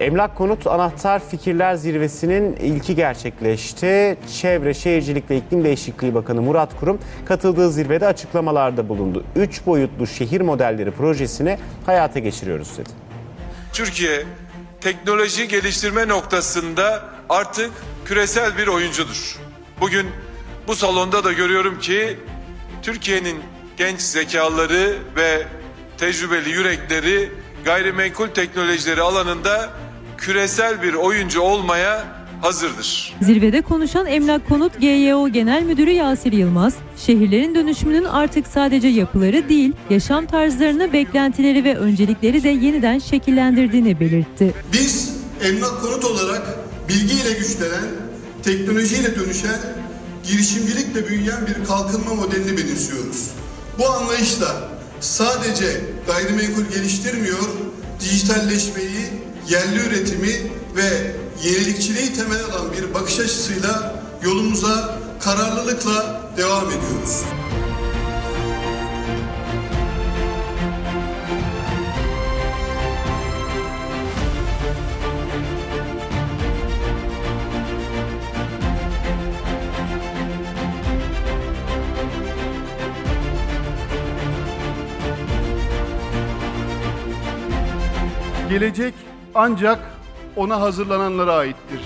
Emlak Konut Anahtar Fikirler Zirvesi'nin ilki gerçekleşti. Çevre, Şehircilik ve İklim Değişikliği Bakanı Murat Kurum katıldığı zirvede açıklamalarda bulundu. Üç boyutlu şehir modelleri projesini hayata geçiriyoruz dedi. Türkiye teknoloji geliştirme noktasında artık küresel bir oyuncudur. Bugün bu salonda da görüyorum ki Türkiye'nin genç zekaları ve tecrübeli yürekleri gayrimenkul teknolojileri alanında küresel bir oyuncu olmaya hazırdır. Zirvede konuşan Emlak Konut GYO Genel Müdürü Yasir Yılmaz, şehirlerin dönüşümünün artık sadece yapıları değil, yaşam tarzlarını, beklentileri ve öncelikleri de yeniden şekillendirdiğini belirtti. Biz emlak konut olarak bilgiyle güçlenen, teknolojiyle dönüşen, girişimcilikle büyüyen bir kalkınma modelini benimsiyoruz. Bu anlayışla sadece gayrimenkul geliştirmiyor, dijitalleşmeyi, yerli üretimi ve yenilikçiliği temel alan bir bakış açısıyla yolumuza kararlılıkla devam ediyoruz. Gelecek ancak ona hazırlananlara aittir.